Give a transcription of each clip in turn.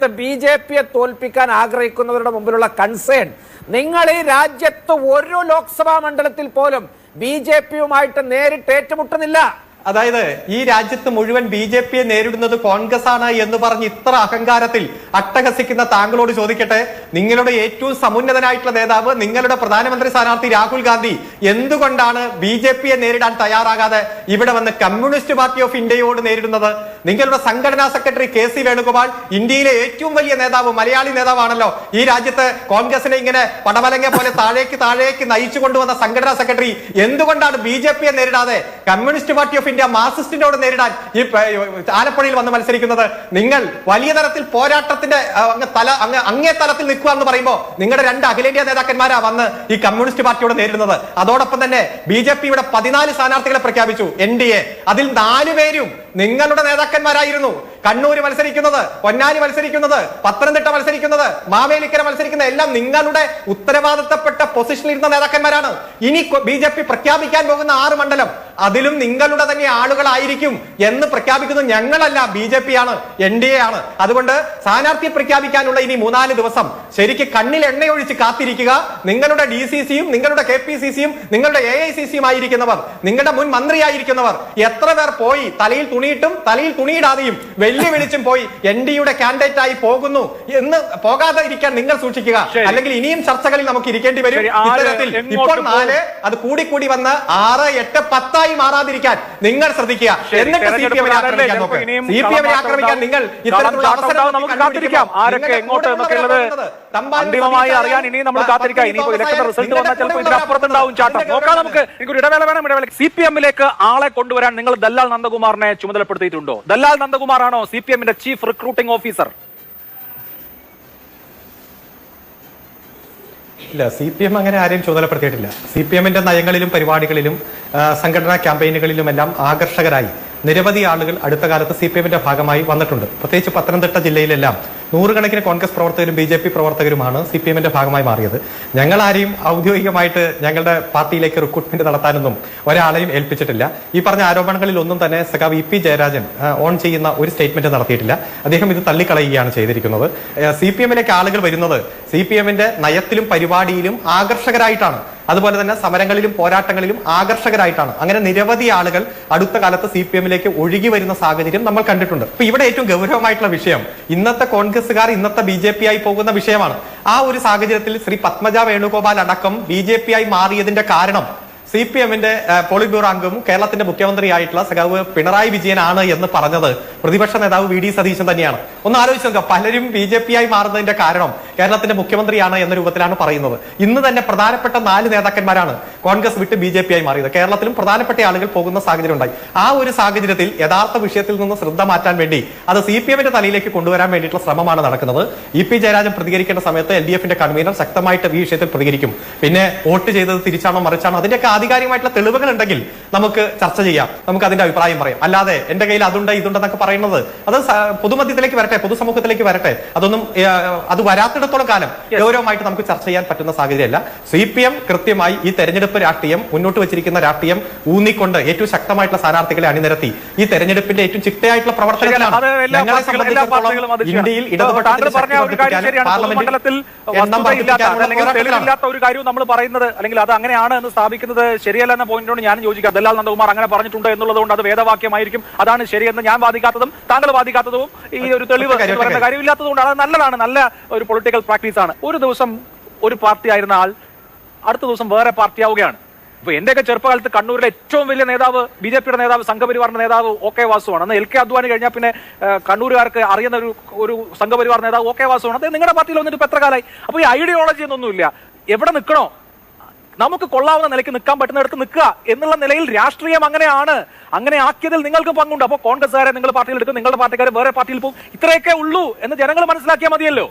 രാജ്യത്ത് B J പിയെ തോൽപ്പിക്കാൻ ആഗ്രഹിക്കുന്നവരുടെ മുമ്പിലുള്ള കൺസേൺ നിങ്ങൾ ഈ രാജ്യത്ത് ഒരു ലോക്സഭാ മണ്ഡലത്തിൽ പോലും ബി ജെ പിയുമായിട്ട് നേരിട്ട് ഏറ്റുമുട്ടുന്നില്ല. അതായത് ഈ രാജ്യത്ത് മുഴുവൻ ബി ജെ പിയെ നേരിടുന്നത് കോൺഗ്രസ് ആണ് എന്ന് പറഞ്ഞ് ഇത്ര അഹങ്കാരത്തിൽ അട്ടഹസിക്കുന്ന താങ്കളോട് ചോദിക്കട്ടെ നിങ്ങളുടെ ഏറ്റവും സമുന്നതനായിട്ടുള്ള നേതാവ് നിങ്ങളുടെ പ്രധാനമന്ത്രി സ്ഥാനാർത്ഥി രാഹുൽ ഗാന്ധി എന്തുകൊണ്ടാണ് ബി ജെ പിയെ നേരിടാൻ തയ്യാറാകാതെ ഇവിടെ വന്ന് കമ്മ്യൂണിസ്റ്റ് പാർട്ടി ഓഫ് ഇന്ത്യയോട് നേരിടുന്നത്? നിങ്ങളുടെ സംഘടനാ സെക്രട്ടറി കെ സി വേണുഗോപാൽ ഇന്ത്യയിലെ ഏറ്റവും വലിയ നേതാവ് മലയാളി നേതാവാണല്ലോ. ഈ രാജ്യത്ത് കോൺഗ്രസിനെ ഇങ്ങനെ പടവലങ്ങ പോലെ താഴേക്ക് താഴേക്ക് നയിച്ചു കൊണ്ടുവന്ന സംഘടനാ സെക്രട്ടറി എന്തുകൊണ്ടാണ് ബി ജെ പിയെ നേരിടാതെ കമ്മ്യൂണിസ്റ്റ് പാർട്ടി ഓഫ് ഇന്ത്യ മാർസിസ്റ്റിനോട് നേരിടാൻ ഈ ആലപ്പുഴയിൽ വന്ന് മത്സരിക്കുന്നത്? നിങ്ങൾ വലിയ തരത്തിൽ പോരാട്ടത്തിന്റെ അങ്ങ് തല അങ്ങ് അങ്ങേ തലത്തിൽ നിൽക്കുക എന്ന് പറയുമ്പോൾ നിങ്ങളുടെ രണ്ട് അഖിലേന്ത്യാ നേതാക്കന്മാരാ വന്ന് ഈ കമ്മ്യൂണിസ്റ്റ് പാർട്ടിയോട് നേരിടുന്നത്. അതോടൊപ്പം തന്നെ ബി ജെ പിയുടെ പതിനാല് സ്ഥാനാർത്ഥികളെ പ്രഖ്യാപിച്ചു എൻ ഡി എ. അതിൽ നാലു പേരും നിങ്ങളുടെ നേതാക്കന്മാരായിരുന്നു. കണ്ണൂര് മത്സരിക്കുന്നത് പൊന്നാനി മത്സരിക്കുന്നത് പത്തനംതിട്ട മത്സരിക്കുന്നത് മാവേലിക്കര മത്സരിക്കുന്ന എല്ലാം നിങ്ങളുടെ ഉത്തരവാദിത്തപ്പെട്ട പൊസിഷനിൽ ഇരുന്ന നേതാക്കന്മാരാണ്. ഇനി ബി പ്രഖ്യാപിക്കാൻ പോകുന്ന ആറ് മണ്ഡലം അതിലും നിങ്ങളുടെ തന്നെ ആളുകളായിരിക്കും എന്ന് പ്രഖ്യാപിക്കുന്നത് ഞങ്ങളല്ല ബി ജെ പി ആണ് എൻ ഡി എ ആണ്. അതുകൊണ്ട് സ്ഥാനാർത്ഥിയെ പ്രഖ്യാപിക്കാനുള്ള ഇനി മൂന്നാൽ ദിവസം. ശരിക്ക് കണ്ണിൽ എണ്ണയൊഴിച്ച് കാത്തിരിക്കുക. നിങ്ങളുടെ ഡി സി സിയും നിങ്ങളുടെ കെ പി സി സിയും നിങ്ങളുടെ എ ഐ സി സിയും ആയിരിക്കുന്നവർ നിങ്ങളുടെ മുൻ മന്ത്രിയായിരിക്കുന്നവർ എത്ര പേർ പോയി തലയിൽ തുണിയിട്ടും തലയിൽ തുണിയിടാതെയും വെല്ലുവിളിച്ചും പോയി എൻ ഡിയുടെ കാൻഡിഡേറ്റ് ആയി പോകുന്നു എന്ന് പോകാതെ ഇരിക്കാൻ നിങ്ങൾ സൂക്ഷിക്കുക. അല്ലെങ്കിൽ ഇനിയും ചർച്ചകളിൽ നമുക്ക് ഇരിക്കേണ്ടി വരും. ഇത്തരത്തിൽ ഇപ്പോൾ നാല് അത് കൂടിക്കൂടി വന്ന് ആറ് എട്ട് പത്തായി മാറാതിരിക്കാൻ നിങ്ങൾ ശ്രദ്ധിക്കുക. എന്നിട്ട് സി പി എമ്മിനെ ആക്രമിക്കാൻ നോക്കുക സി പി എമ്മിനെ ആക്രമിക്കാൻ നിങ്ങൾ ഇത്തരത്തിലുള്ള നമുക്ക് കാത്തിരിക്കാം. ആരൊക്കെ എങ്ങോട്ട് അന്തിമമായി അറിയാൻ ഇനി നമ്മൾ കാത്തിരിക്കാം. ഇനി ഇലക്ഷൻ റിസൾട്ട് വന്നാൽ ചിലപ്പോൾ ഇതിനപ്പുറത്തുണ്ടാവും ചാട്ടം. നോക്കാം നമുക്ക്. എനിക്കൊരു ഇടവേള വേണം ഇടവേള. സി പി എമ്മിലേക്ക് ആളെ കൊണ്ടുവരാൻ നിങ്ങൾ ദല്ലാൽ നന്ദകുമാറിനെ ചുമതലപ്പെടുത്തിയിട്ടുണ്ടോ? ദല്ലാൽ നന്ദകുമാറാണോ സി പി എമ്മിന്റെ ചീഫ് റിക്രൂട്ടിംഗ് ഓഫീസർ ഇല്ല സി പി എം അങ്ങനെ ആരെയും ചുമതലപ്പെടുത്തിയിട്ടില്ല. സി പി എമ്മിന്റെ നയങ്ങളിലും പരിപാടികളിലും സംഘടനാ സംഘടനാ ക്യാമ്പയിനുകളിലുമെല്ലാം ആകർഷകരായി. നിരവധി ആളുകൾ അടുത്ത കാലത്ത് സി പി എമ്മിന്റെ ഭാഗമായി വന്നിട്ടുണ്ട്. പ്രത്യേകിച്ച് പത്തനംതിട്ട ജില്ലയിലെല്ലാം നൂറുകണക്കിന് കോൺഗ്രസ് പ്രവർത്തകരും ബി ജെ പി പ്രവർത്തകരുമാണ് സി പി എമ്മിന്റെ ഭാഗമായി മാറിയത്. ഞങ്ങൾ ആരെയും ഔദ്യോഗികമായിട്ട് ഞങ്ങളുടെ പാർട്ടിയിലേക്ക് റിക്രൂട്ട്മെന്റ് നടത്താനൊന്നും ഒരാളെയും ഏൽപ്പിച്ചിട്ടില്ല. ഈ പറഞ്ഞ ആരോപണങ്ങളിൽ ഒന്നും തന്നെ സഖാവ് ഇ പി ജയരാജൻ ഓൺ ചെയ്യുന്ന ഒരു സ്റ്റേറ്റ്മെന്റ് നടത്തിയിട്ടില്ല. അദ്ദേഹം ഇത് തള്ളിക്കളയുകയാണ് ചെയ്തിരിക്കുന്നത്. സി പി എമ്മിലേക്ക് ആളുകൾ വരുന്നത് സി പി എമ്മിന്റെ നയത്തിലും പരിപാടിയിലും ആകർഷകരായിട്ടാണ്. അതുപോലെ തന്നെ സമരങ്ങളിലും പോരാട്ടങ്ങളിലും ആകർഷകരായിട്ടാണ്. അങ്ങനെ നിരവധി ആളുകൾ അടുത്ത കാലത്ത് സി പി എമ്മിലേക്ക് ഒഴുകി വരുന്ന സാഹചര്യം നമ്മൾ കണ്ടിട്ടുണ്ട്. അപ്പൊ ഇവിടെ ഏറ്റവും ഗൗരവമായിട്ടുള്ള വിഷയം ഇന്നത്തെ കോൺഗ്രസുകാർ ഇന്നത്തെ ബി ജെ പി ആയി പോകുന്ന വിഷയമാണ്. ആ ഒരു സാഹചര്യത്തിൽ ശ്രീ പത്മജ വേണുഗോപാൽ അടക്കം ബി ജെ പി ആയി മാറിയതിന്റെ കാരണം സി പി എമ്മിന്റെ പോളിറ്റ് ബ്യൂറോ അംഗവും കേരളത്തിന്റെ മുഖ്യമന്ത്രിയായിട്ടുള്ള സഖാവ് പിണറായി വിജയനാണ് എന്ന് പറഞ്ഞത് പ്രതിപക്ഷ നേതാവ് വി ഡി സതീശൻ തന്നെയാണ്. ഒന്ന് ആലോചിച്ച് നോക്കുക പലരും ബി ജെ പി ആയി മാറുന്നതിന്റെ കാരണം കേരളത്തിന്റെ മുഖ്യമന്ത്രിയാണ് എന്ന രൂപത്തിലാണ് പറയുന്നത്. ഇന്ന് തന്നെ പ്രധാനപ്പെട്ട നാല് നേതാക്കന്മാരാണ് കോൺഗ്രസ് വിട്ട് ബി ജെ പി ആയി മാറിയത്. കേരളത്തിലും പ്രധാനപ്പെട്ട ആളുകൾ പോകുന്ന സാഹചര്യം ഉണ്ടായി ആ ഒരു സാഹചര്യത്തിൽ യഥാർത്ഥ വിഷയത്തിൽ നിന്ന് ശ്രദ്ധ മാറ്റാൻ വേണ്ടി അത് സി പി എമ്മിന്റെ തലയിലേക്ക് കൊണ്ടുവരാൻ വേണ്ടിയിട്ടുള്ള ശ്രമമാണ് നടക്കുന്നത്. ഇ പി ജയരാജൻ പ്രതികരിക്കേണ്ട സമയത്ത് എൽ ഡി എഫിന്റെ കൺവീനർ ശക്തമായിട്ട് ഈ വിഷയത്തിൽ പ്രതികരിക്കും. പിന്നെ വോട്ട് ചെയ്തത് തിരിച്ചാണോ മറിച്ചാണോ അതിന്റെയൊക്കെ ആധികാരികമായിട്ടുള്ള തെളിവുകൾ ഉണ്ടെങ്കിൽ നമുക്ക് ചർച്ച ചെയ്യാം. നമുക്ക് അതിന്റെ അഭിപ്രായം പറയാം. അല്ലാതെ എന്റെ കയ്യിൽ അതുണ്ട് ഇതുണ്ടെന്നൊക്കെ പറയുന്നത് അത് പൊതുമധ്യത്തിലേക്ക് വരട്ടെ പൊതുസമൂഹത്തിലേക്ക് വരട്ടെ. അതൊന്നും അത് അത് വരാത്തിടത്തോളം കാലം? ഗൗരവമായിട്ട് നമുക്ക് ചർച്ച ചെയ്യാൻ പറ്റുന്ന സാഹചര്യമല്ല. സി പി എം കൃത്യമായി ഈ തെരഞ്ഞെടുപ്പ് രാഷ്ട്രീയം മുന്നോട്ട് വെച്ചിരിക്കുന്ന രാഷ്ട്രീയം ഊന്നിക്കൊണ്ട് ഏറ്റവും ശക്തമായിട്ടുള്ള സ്ഥാനാർത്ഥികളെ അണിനിരത്തി. ഈ തെരഞ്ഞെടുപ്പിന്റെ ഏറ്റവും ചിട്ടയായിട്ടുള്ള പ്രവർത്തനങ്ങളാണ് ഞങ്ങളെ സംബന്ധിച്ചിടത്തോളം ഇന്ത്യയിൽ ഇടതുപക്ഷ ഒരു കാര്യവും നമ്മൾ പറയുന്നത് അല്ലെങ്കിൽ അത് അങ്ങനെയാണ് എന്ന് സ്ഥാപിക്കുന്നത് ശരിയല്ല എന്ന പോയിന്റിനോട് ഞാൻ യോജിക്കാം. ദല്ലാൽ നന്ദകുമാർ അങ്ങനെ പറഞ്ഞിട്ടുണ്ട് എന്നുള്ളത് കൊണ്ട് അത് വേദവാക്യമായിരിക്കും. അതാണ് ശരിയെന്ന് ഞാൻ വാദിക്കാത്തതും താങ്കൾ വാദിക്കാത്തതും ഈ ഒരു തെളിവ് ഒറ്റ കാര്യം, എന്ന് പറയുന്ന ഒറ്റ കാര്യമില്ലാത്തത് കൊണ്ട് അത് നല്ലതാണ്. നല്ല ഒരു പൊളിറ്റിക്കൽ പ്രാക്ടീസ് ആണ്. ഒരു ദിവസം ഒരു പാർട്ടി ആയിരുന്ന ആൾ അടുത്ത ദിവസം വേറെ പാർട്ടി ആവുകയാണ്. ഇപ്പൊ എന്റെയൊക്കെ ചെറുപ്പകാലത്ത് കണ്ണൂരിലെ ഏറ്റവും വലിയ നേതാവ് ബി ജെ പിയുടെ നേതാവ് സംഘപരിവാറിന്റെ നേതാവ് ഒ കെ വാസുവാണ് അന്ന് എൽ കെ അദ്വാനി കഴിഞ്ഞാൽ പിന്നെ കണ്ണൂരുകാർക്ക് അറിയുന്ന ഒരു ഒരു സംഘപരിവാർ നേതാവ് ഒ കെ വാസുവാണ് അത് നിങ്ങളുടെ പാർട്ടിയിൽ വന്നിട്ട് ഇപ്പൊ എത്ര കാലമായി? അപ്പൊ ഈ ഐഡിയോളജി ഒന്നുമില്ല എവിടെ നിൽക്കണോ? നമുക്ക് കൊള്ളാവുന്ന നിലയ്ക്ക് നിൽക്കാൻ പറ്റുന്നിടത്ത് നിൽക്കുക എന്നുള്ള നിലയിൽ രാഷ്ട്രീയം അങ്ങനെയാണ്. അങ്ങനെ ആക്കിയതിൽ നിങ്ങൾക്ക് പങ്കുണ്ട്. അപ്പോൾ കോൺഗ്രസ്സുകാരെ നിങ്ങൾ പാർട്ടിയിൽ എടുക്കും നിങ്ങളുടെ പാർട്ടിക്കാരെ വേറെ പാർട്ടിയിൽ പോകും. ഇത്രയൊക്കെ ഉള്ളൂ എന്ന് ജനങ്ങൾ മനസ്സിലാക്കിയാൽ മതിയല്ലോ.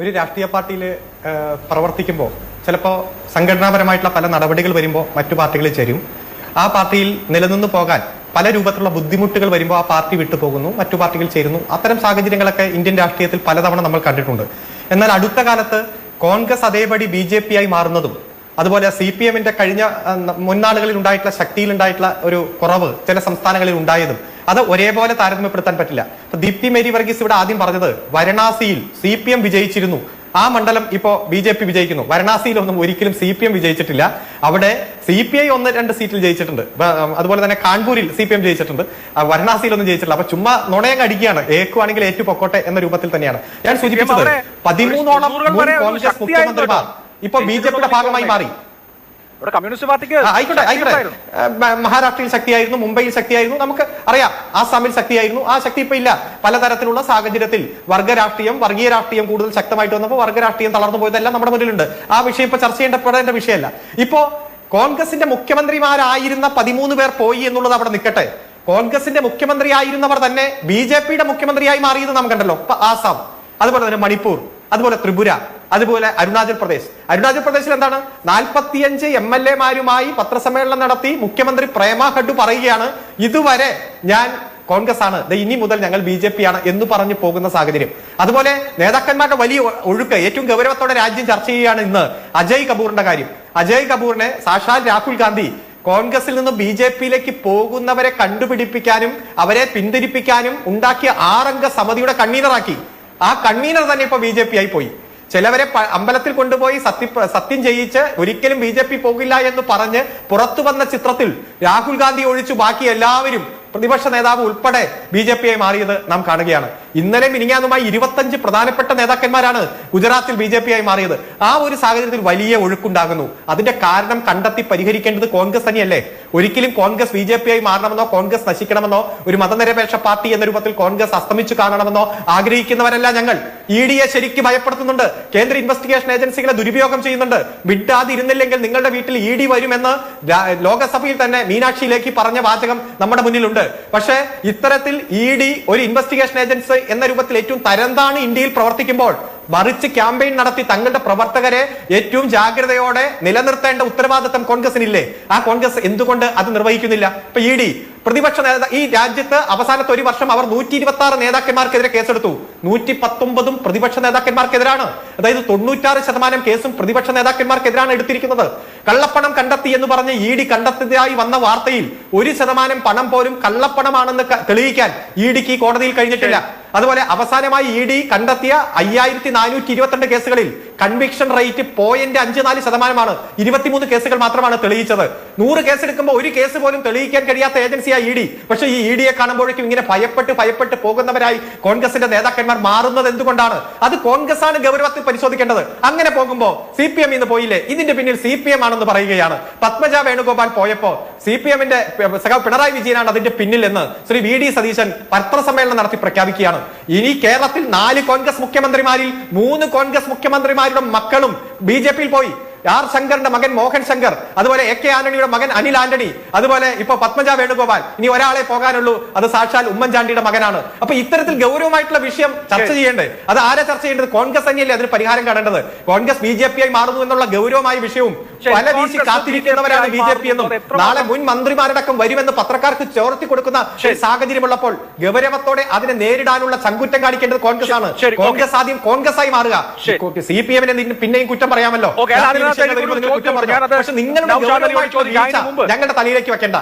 ഒരു രാഷ്ട്രീയ പാർട്ടിയിൽ പ്രവർത്തിക്കുമ്പോൾ ചിലപ്പോൾ സംഘടനാപരമായിട്ടുള്ള പല നടപടികൾ വരുമ്പോൾ മറ്റു പാർട്ടികളിൽ ചേരും. ആ പാർട്ടിയിൽ നിലനിന്ന് പോകാൻ പല രൂപത്തിലുള്ള ബുദ്ധിമുട്ടുകൾ വരുമ്പോൾ ആ പാർട്ടി വിട്ടു പോകുന്നു മറ്റു പാർട്ടികൾ ചേരുന്നു. അത്തരം സാഹചര്യങ്ങളൊക്കെ ഇന്ത്യൻ രാഷ്ട്രീയത്തിൽ പലതവണ നമ്മൾ കണ്ടിട്ടുണ്ട്. എന്നാൽ അടുത്ത കാലത്ത് കോൺഗ്രസ് അതേപടി ബി ജെ പി ആയി മാറുന്നതും അതുപോലെ സി പി എമ്മിന്റെ കഴിഞ്ഞ മുൻനാളുകളിൽ ഉണ്ടായിട്ടുള്ള ശക്തിയിൽ ഉണ്ടായിട്ടുള്ള ഒരു കുറവ് ചില സംസ്ഥാനങ്ങളിൽ ഉണ്ടായതും അത് ഒരേപോലെ താരതമ്യപ്പെടുത്താൻ പറ്റില്ല. ദീപ്തി മേരി വർഗീസ് ഇവിടെ ആദ്യം പറഞ്ഞത് വരണാസിയിൽ സി പി എം വിജയിച്ചിരുന്നു. ആ മണ്ഡലം ഇപ്പോ ബി ജെ പി വിജയിക്കുന്നു. വാരണാസിയിലൊന്നും ഒരിക്കലും സി പി എം വിജയിച്ചിട്ടില്ല. അവിടെ സി പി ഐ ഒന്ന് രണ്ട് സീറ്റിൽ ജയിച്ചിട്ടുണ്ട്. അതുപോലെ തന്നെ കാൺപൂരിൽ സി പി എം ജയിച്ചിട്ടുണ്ട്. വാരണാസിയിലൊന്നും ജയിച്ചിട്ടില്ല. അപ്പൊ ചുമ്മാ നുണയങ്ങ് അടിക്കുകയാണ്. ഏക്കുവാണെങ്കിൽ ഏറ്റു പൊക്കോട്ടെ എന്ന രൂപത്തിൽ തന്നെയാണ്. ഞാൻ സൂചിപ്പിച്ചത് പതിമൂന്നോളം കോൺഗ്രസ് മുഖ്യമന്ത്രിമാർ ഇപ്പൊ ബി ജെ പിയുടെ ഭാഗമായി മാറി. ഇവിടെ കമ്മ്യൂണിസ്റ്റ് പാർട്ടിക്ക് ആയിക്കോട്ടെ ആയിക്കോട്ടെ. മഹാരാഷ്ട്രയിൽ ശക്തിയായിരുന്നു മുംബൈയിൽ ശക്തിയായിരുന്നു നമുക്ക് അറിയാം ആസാമിൽ ശക്തിയായിരുന്നു ആ ശക്തി ഇപ്പൊ ഇല്ല. പലതരത്തിലുള്ള സാഹചര്യത്തിൽ വർഗ രാഷ്ട്രീയം വർഗീയ രാഷ്ട്രീയം കൂടുതൽ ശക്തമായിട്ട് വന്നപ്പോൾ വർഗ രാഷ്ട്രീയം തളർന്നു പോയതെല്ലാം നമ്മുടെ മുന്നിലുണ്ട്. ആ വിഷയം ഇപ്പൊ ചർച്ച ചെയ്യേണ്ടപ്പെടേണ്ട വിഷയമല്ല. ഇപ്പോ കോൺഗ്രസിന്റെ മുഖ്യമന്ത്രിമാരായിരുന്ന പതിമൂന്ന് പേർ പോയി എന്നുള്ളത് അവിടെ നിൽക്കട്ടെ. കോൺഗ്രസിന്റെ മുഖ്യമന്ത്രിയായിരുന്നവർ തന്നെ ബി ജെ പിയുടെ മുഖ്യമന്ത്രിയായി മാറിയത് നാം കണ്ടല്ലോ ഇപ്പൊ ആസാം അതുപോലെ തന്നെ മണിപ്പൂർ. അതുപോലെ ത്രിപുര അതുപോലെ അരുണാചൽ പ്രദേശ്. അരുണാചൽ പ്രദേശിൽ എന്താണ്? നാൽപ്പത്തിയഞ്ച് എം എൽ എമാരുമായി പത്രസമ്മേളനം നടത്തി മുഖ്യമന്ത്രി പ്രേമ ഖഡു പറയുകയാണ്. ഇതുവരെ ഞാൻ കോൺഗ്രസ് ആണ് ഇനി മുതൽ ഞങ്ങൾ ബി ജെ പി ആണ് എന്ന് പറഞ്ഞു പോകുന്ന സാഹചര്യം. അതുപോലെ നേതാക്കന്മാരുടെ വലിയ ഒഴുക്ക് ഏറ്റവും ഗൗരവത്തോടെ രാജ്യം ചർച്ച ചെയ്യുകയാണ് ഇന്ന് അജയ് കപൂറിന്റെ കാര്യം. അജയ് കപൂറിനെ സാക്ഷാൽ രാഹുൽ ഗാന്ധി കോൺഗ്രസിൽ നിന്ന് ബി ജെ പിയിലേക്ക് പോകുന്നവരെ കണ്ടുപിടിപ്പിക്കാനും അവരെ പിന്തിരിപ്പിക്കാനും ഉണ്ടാക്കിയ ആറംഗ സമിതിയുടെ കൺവീനറാക്കി. ആ കൺവീനർ തന്നെ ഇപ്പൊ ബി ജെ പി ആയി പോയി. ചിലവരെ അമ്പലത്തിൽ കൊണ്ടുപോയി സത്യ സത്യം ചെയ്യിച്ച് ഒരിക്കലും ബി ജെ പി പോകില്ല എന്ന് പറഞ്ഞ് പുറത്തു വന്ന ചിത്രത്തിൽ രാഹുൽ ഗാന്ധി ഒഴിച്ചു ബാക്കി എല്ലാവരും പ്രതിപക്ഷ നേതാവ് ഉൾപ്പെടെ ബി ജെ പി ആയി മാറിയത് നാം കാണുകയാണ്. ഇന്നലെ മിനിങ്ങാന്നുമായി ഇരുപത്തഞ്ച് പ്രധാനപ്പെട്ട നേതാക്കന്മാരാണ് ഗുജറാത്തിൽ ബി ആയി മാറിയത്. ആ ഒരു സാഹചര്യത്തിൽ വലിയ ഒഴുക്കുണ്ടാകുന്നു. അതിന്റെ കാരണം കണ്ടെത്തി പരിഹരിക്കേണ്ടത് കോൺഗ്രസ് തന്നെയല്ലേ? ഒരിക്കലും കോൺഗ്രസ് ബി ആയി മാറണമെന്നോ കോൺഗ്രസ് നശിക്കണമെന്നോ ഒരു മതനിരപേക്ഷ പാർട്ടി എന്ന രൂപത്തിൽ കോൺഗ്രസ് അസ്തമിച്ചു കാണണമെന്നോ ആഗ്രഹിക്കുന്നവരല്ല ഞങ്ങൾ. ഇ ഡിയെ ശരിക്കും ഭയപ്പെടുത്തുന്നുണ്ട്. കേന്ദ്ര ഇൻവെസ്റ്റിഗേഷൻ ഏജൻസികളെ ദുരുപയോഗം ചെയ്യുന്നുണ്ട്. വിട്ടാതിരുന്നില്ലെങ്കിൽ നിങ്ങളുടെ വീട്ടിൽ ഇ ഡി വരുമെന്ന് ലോകസഭയിൽ തന്നെ മീനാക്ഷി ലേഖി പറഞ്ഞ വാചകം നമ്മുടെ മുന്നിലുണ്ട്. പക്ഷേ ഇത്തരത്തിൽ ഇ ഒരു ഇൻവെസ്റ്റിഗേഷൻ ഏജൻസി എന്ന രൂപത്തിൽ ഏറ്റവും തരംതാണ് ഇന്ത്യയിൽ പ്രവർത്തിക്കുമ്പോൾ മറിച്ച് ക്യാമ്പയിൻ നടത്തി തങ്ങളുടെ പ്രവർത്തകരെ ഏറ്റവും ജാഗ്രതയോടെ നിലനിർത്തേണ്ട ഉത്തരവാദിത്തം കോൺഗ്രസിനില്ലേ? ആ കോൺഗ്രസ് എന്തുകൊണ്ട് അത് നിർവഹിക്കുന്നില്ല? ഇപ്പൊ ഇ ഡി പ്രതിപക്ഷ നേതാ ഈ രാജ്യത്ത് അവസാനത്തെ ഒരു വർഷം അവർ നൂറ്റി ഇരുപത്തി ആറ് നേതാക്കന്മാർക്കെതിരെ കേസെടുത്തു. നൂറ്റി പത്തൊമ്പതും പ്രതിപക്ഷ നേതാക്കന്മാർക്കെതിരാണ്. അതായത് തൊണ്ണൂറ്റാറ് ശതമാനം കേസും പ്രതിപക്ഷ നേതാക്കന്മാർക്കെതിരാണ് എടുത്തിരിക്കുന്നത്. കള്ളപ്പണം കണ്ടെത്തി എന്ന് പറഞ്ഞ് ഇ ഡി കണ്ടെത്തിയതായി വന്ന വാർത്തയിൽ ഒരു ശതമാനം പണം പോലും കള്ളപ്പണമാണെന്ന് തെളിയിക്കാൻ ഇ ഡിക്ക് കോടതിയിൽ കഴിഞ്ഞിട്ടില്ല. അതുപോലെ അവസാനമായി ഇ ഡി കണ്ടെത്തിയ അയ്യായിരത്തി നാനൂറ്റി ഇരുപത്തിരണ്ട് കേസുകളിൽ കൺവിക്ഷൻ റേറ്റ് പോയിന്റ് അഞ്ച് നാല് ശതമാനമാണ്. ഇരുപത്തിമൂന്ന് കേസുകൾ മാത്രമാണ് തെളിയിച്ചത്. നൂറ് കേസ് എടുക്കുമ്പോൾ ഒരു കേസ് പോലും തെളിയിക്കാൻ കഴിയാത്ത ഏജൻസിയായി ഇ ഡി. പക്ഷെ ഈ ഇ ഡിയെ കാണുമ്പോഴേക്കും ഇങ്ങനെ ഭയപ്പെട്ട് ഭയപ്പെട്ട് പോകുന്നവരായി കോൺഗ്രസിന്റെ നേതാക്കന്മാർ മാറുന്നത് എന്തുകൊണ്ടാണ്? അത് കോൺഗ്രസ് ആണ് ഗൗരവത്തിൽ പരിശോധിക്കേണ്ടത്. അങ്ങനെ പോകുമ്പോൾ സി പി എം ഇന്ന് പോയില്ലേ? ഇതിന്റെ പിന്നിൽ സി പി എം ആണെന്ന് പറയുകയാണ്. പത്മജ വേണുഗോപാൽ പോയപ്പോ സി പി എമ്മിന്റെ സഖാവ് പിണറായി വിജയനാണ് അതിന്റെ പിന്നിൽ എന്ന് ശ്രീ വി ഡി സതീശൻ പത്രസമ്മേളനം നടത്തി പ്രഖ്യാപിക്കുകയാണ്. ഇനി കേരളത്തിൽ നാല് കോൺഗ്രസ് മുഖ്യമന്ത്രിമാരിൽ മൂന്ന് കോൺഗ്രസ് മുഖ്യമന്ത്രിമാരുടെ മക്കളും ബി ജെ പിയിൽ പോയി. ആർ ശങ്കറിന്റെ മകൻ മോഹൻ ശങ്കർ അതുപോലെ എ കെ ആന്റണിയുടെ മകൻ അനിൽ ആന്റണി അതുപോലെ ഇപ്പൊ പത്മജ വേണുഗോപാൽ. ഇനി ഒരാളെ പോകാനുള്ളൂ അത് സാക്ഷാൽ ഉമ്മൻചാണ്ടിയുടെ മകനാണ്. അപ്പൊ ഇത്തരത്തിൽ ഗൗരവമായിട്ടുള്ള വിഷയം ചർച്ച ചെയ്യേണ്ടത് അത് ആരെ ചർച്ച ചെയ്യേണ്ടത്? കോൺഗ്രസ് തന്നെയല്ലേ അതിന് പരിഹാരം കാണേണ്ടത്? കോൺഗ്രസ് ബി ജെ പി ആയി മാറുന്നു എന്നുള്ള ഗൗരവമായ വിഷയവും പല വീശി കാത്തിരിക്കുന്നവരാണ് ബി ജെ പി എന്നും. നാളെ മുൻ മന്ത്രിമാരടക്കം വരുമെന്ന് പത്രക്കാർക്ക് ചോർത്തി കൊടുക്കുന്ന സാഹചര്യമുള്ളപ്പോൾ ഗൗരവത്തോടെ അതിനെ നേരിടാനുള്ള ചങ്കുറ്റം കാണിക്കേണ്ടത് കോൺഗ്രസ് ആണ് കോൺഗ്രസ് ആദ്യം കോൺഗ്രസ് ആയി മാറുക. സി പി എമ്മിനെ പിന്നെയും കുറ്റം പറയാമല്ലോ. ഞങ്ങളുടെ തലയിലേക്ക് വെക്കേണ്ട.